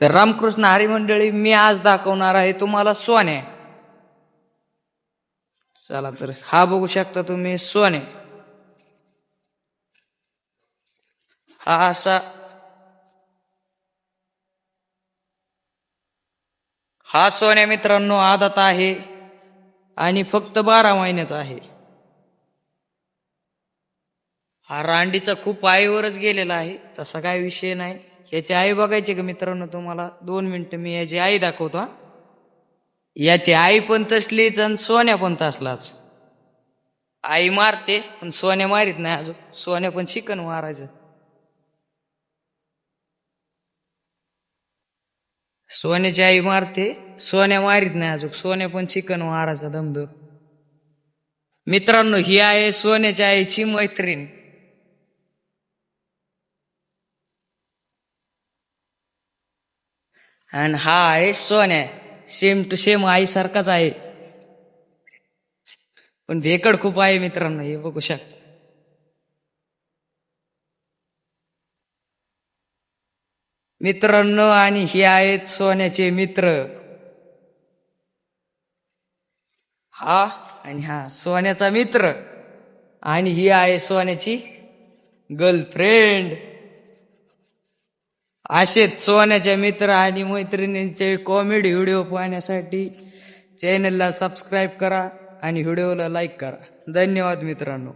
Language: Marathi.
तर रामकृष्ण हरिमंडळी मी आज दाखवणार आहे तुम्हाला सोने. चला तर हा बघू शकता तुम्ही सोने. हा असा हा सोन्या मित्रांनो आदत आहे आणि फक्त बारा महिन्याचा आहे. हा रांडीचा खूप आईवरच गेलेला आहे तसा काय विषय नाही. याची आई बघायची का मित्रांनो तुम्हाला? दोन मिनिटं मी याची आई दाखवतो हा. याची आई पण तसलीच आणि सोन्या पण तसलाच. आई मारते पण सोन्या मारीत नाही अजून. सोन्या पण शिकन मारायचं. सोन्याची आई मारते सोन्या मारीत नाही अजून. सोन्या पण चिकन मारायचा दमदम. मित्रांनो ही आहे सोन्याच्या आईची मैत्रीण. आणि हा आहे सोन्या सेम टू सेम आई सारखाच आहे. पण भेकड खूप आहे मित्रांनो हे बघू शकता. मित्रांनो आणि हे आहेत सोन्याचे मित्र. हा आणि हा सोन्याचा मित्र. आणि ही आहे सोन्याची गर्लफ्रेंड असेच सोन्याच्या मित्र आणि मैत्रिणींचे कॉमेडी व्हिडिओ पाहण्यासाठी चॅनलला सबस्क्राईब करा आणि व्हिडिओला लाईक करा. धन्यवाद मित्रांनो.